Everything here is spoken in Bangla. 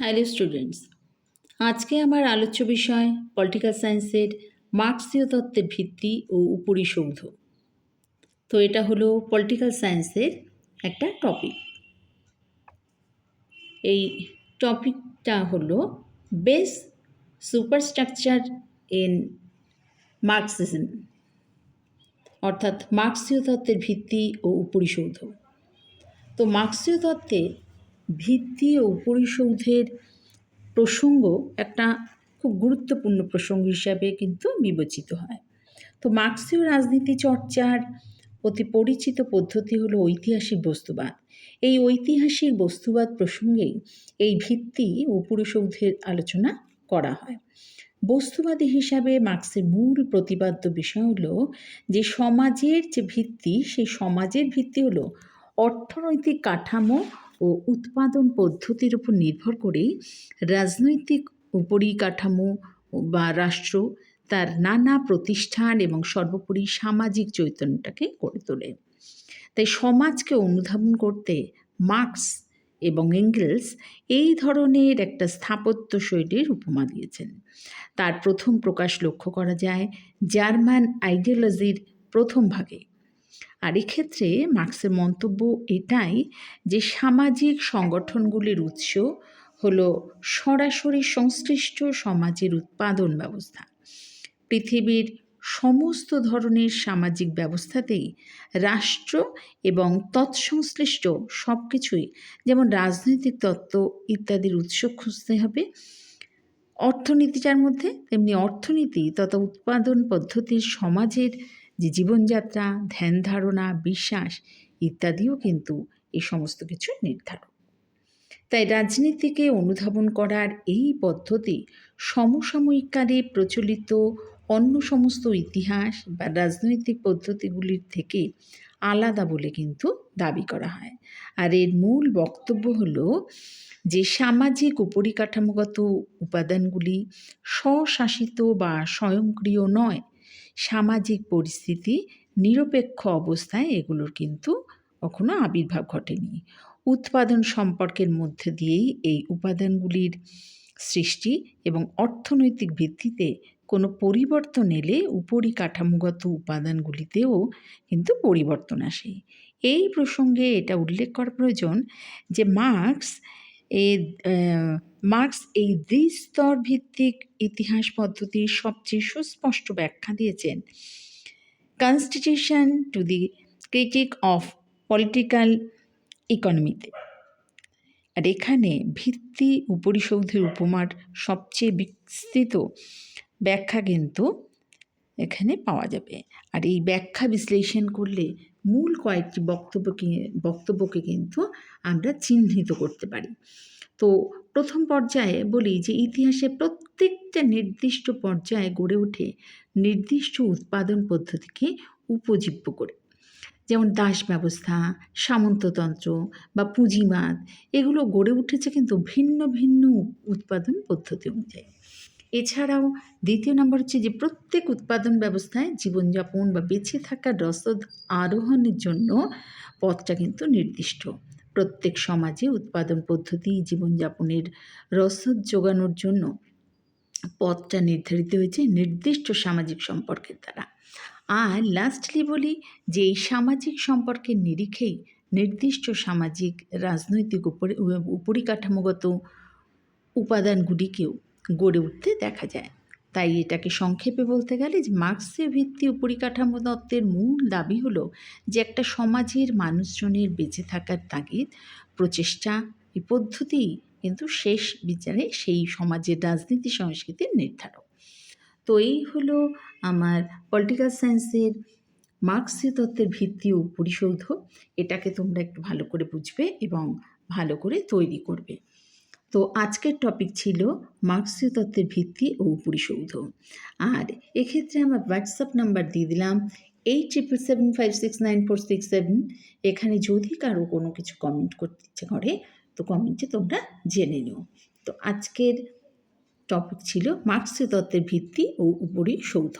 হ্যালো স্টুডেন্টস, আজকে আমার আলোচ্য বিষয় পলিটিক্যাল সায়েন্সের মার্ক্সীয় তত্ত্বের ভিত্তি ও উপরিসৌধ। তো এটা হলো পলিটিক্যাল সায়েন্সের একটা টপিক। এই টপিকটা হলো বেস সুপারস্ট্রাকচার ইন মার্কসিজম, অর্থাৎ মার্ক্সীয় তত্ত্বের ভিত্তি ও উপরিসৌধ। তো মার্ক্সীয় তত্ত্বে ভিত্তি ও উপরিসৌধের প্রসঙ্গ একটা খুব গুরুত্বপূর্ণ প্রসঙ্গ হিসাবে কিন্তু বিবেচিত হয়। তো মার্ক্সীয় রাজনীতি চর্চার অতি পরিচিত পদ্ধতি হলো ঐতিহাসিক বস্তুবাদ। এই ঐতিহাসিক বস্তুবাদ প্রসঙ্গেই এই ভিত্তি ও উপরিসৌধের আলোচনা করা হয়। বস্তুবাদী হিসাবে মার্ক্সের মূল প্রতিপাদ্য বিষয় হলো যে সমাজের যে ভিত্তি, সেই সমাজের ভিত্তি হলো অর্থনৈতিক কাঠামো ও উৎপাদন পদ্ধতির উপর নির্ভর করেই রাজনৈতিক উপরিকাঠামো বা রাষ্ট্র তার নানা প্রতিষ্ঠান এবং সর্বোপরি সামাজিক চৈতন্যটাকে গড়ে তোলে। তাই সমাজকে অনুধাবন করতে মার্কস এবং এঙ্গেলস এই ধরনের একটা স্থাপত্য শৈলীর উপমা দিয়েছেন। তার প্রথম প্রকাশ লক্ষ্য করা যায় জার্মান আইডিওলজির প্রথম ভাগে। আর এক্ষেত্রে মার্ক্সের মন্তব্য এটাই যে সামাজিক সংগঠনগুলির উৎস হলো সরাসরি সংশ্লিষ্ট সমাজের উৎপাদন ব্যবস্থা। পৃথিবীর সমস্ত ধরনের সামাজিক ব্যবস্থাতেই রাষ্ট্র এবং তৎসংশ্লিষ্ট সব কিছুই যেমন রাজনৈতিক তত্ত্ব ইত্যাদির উৎস খুঁজতে হবে। অর্থনীতিটার মধ্যে, তেমনি অর্থনীতি তথা উৎপাদন পদ্ধতির সমাজের যে জীবনযাত্রা, ধ্যান ধারণা, বিশ্বাস ইত্যাদিও কিন্তু এই সমস্ত কিছু নির্ধারণ। তাই রাজনীতিকে অনুধাবন করার এই পদ্ধতি সমসাময়িককালে প্রচলিত অন্য সমস্ত ইতিহাস বা রাজনৈতিক পদ্ধতিগুলির থেকে আলাদা বলে কিন্তু দাবি করা হয়। আর এর মূল বক্তব্য হল যে সামাজিক উপরিকাঠামোগত উপাদানগুলি স্বশাসিত বা স্বয়ংক্রিয় নয় সামাজিক পরিস্থিতি, নিরপেক্ষ অবস্থায় এগুলোর কিন্তু কখনো আবির্ভাব ঘটেনি। উৎপাদন সম্পর্কের মধ্যে দিয়েই এই উপাদানগুলির সৃষ্টি এবং অর্থনৈতিক ভিত্তিতে কোনো পরিবর্তন এলে উপরিকাঠামোগত উপাদানগুলিতেও কিন্তু পরিবর্তন আসে। এই প্রসঙ্গে এটা উল্লেখ করা প্রয়োজন যে মার্কস এ মার্কস এই দ্বিস্তর ভিত্তিক ইতিহাস পদ্ধতির সবচেয়ে সুস্পষ্ট ব্যাখ্যা দিয়েছেন। Constitution to the critique of political ইকোনমিতে আর এখানে ভিত্তি উপরিসৌধের উপমার সবচেয়ে বিস্তৃত ব্যাখ্যা কিন্তু এখানে পাওয়া যাবে। আর এই ব্যাখ্যা বিশ্লেষণ করলে মূল কয়েকটি বক্তব্যকে বক্তব্যকে কিন্তু আমরা চিহ্নিত করতে পারি। তো প্রথম পর্যায়ে বলি যে, ইতিহাসে প্রত্যেকটা নির্দিষ্ট পর্যায়ে গড়ে ওঠে নির্দিষ্ট উৎপাদন পদ্ধতিকে উপজীব্য করে। যেমন দাস ব্যবস্থা, সামন্ততন্ত্র বা পুঁজিবাদ, এগুলো গড়ে উঠেছে কিন্তু ভিন্ন ভিন্ন উৎপাদন পদ্ধতি অনুযায়ী। এছাড়াও দ্বিতীয় নম্বর হচ্ছে যে প্রত্যেক উৎপাদন ব্যবস্থায় জীবনযাপন বা বেঁচে থাকার রসদ আরোহণের জন্য পথটা কিন্তু নির্দিষ্ট। প্রত্যেক সমাজে উৎপাদন পদ্ধতি, জীবনযাপনের রসদ যোগানোর জন্য পথটা নির্ধারিত হয়েছে নির্দিষ্ট সামাজিক সম্পর্কের দ্বারা। আর লাস্টলি বলি যে এই সামাজিক সম্পর্কের নিরিখেই নির্দিষ্ট সামাজিক, রাজনৈতিক উপরি, উপরিকাঠামোগত উপাদানগুলিকেও গড়ে উঠতে দেখা যায়। তাই এটাকে সংক্ষেপে বলতে গেলে যে মার্ক্সীয় ভিত্তি পরিকাঠামো তত্ত্বের মূল দাবি হলো যে একটা সমাজের মানুষজনের বেঁচে থাকার তাগিদ, প্রচেষ্টা, এই পদ্ধতি কিন্তু শেষ বিচারে সেই সমাজের রাজনীতি সংস্কৃতির নির্ধারক। তো এই হলো আমার পলিটিক্যাল সায়েন্সের মার্ক্সীয় তত্ত্বের ভিত্তি ও পরিশোধ। এটাকে তোমরা একটু ভালো করে বুঝবে এবং ভালো করে তৈরি করবে। তো আজকের টপিক ছিল মার্ক্সীয় তত্ত্বের ভিত্তি ও উপরিসৌধ। আর এক্ষেত্রে আমার হোয়াটসঅ্যাপ নাম্বার দিয়ে দিলাম eight triple seven five six nine four six seven এখানে যদি কারও কোনো কিছু কমেন্ট করতে ইচ্ছে করে, তো কমেন্টে তোমরা জেনে নিও। তো আজকের টপিক ছিল মার্ক্সীয় তত্ত্বের ভিত্তি ও উপরিসৌধ।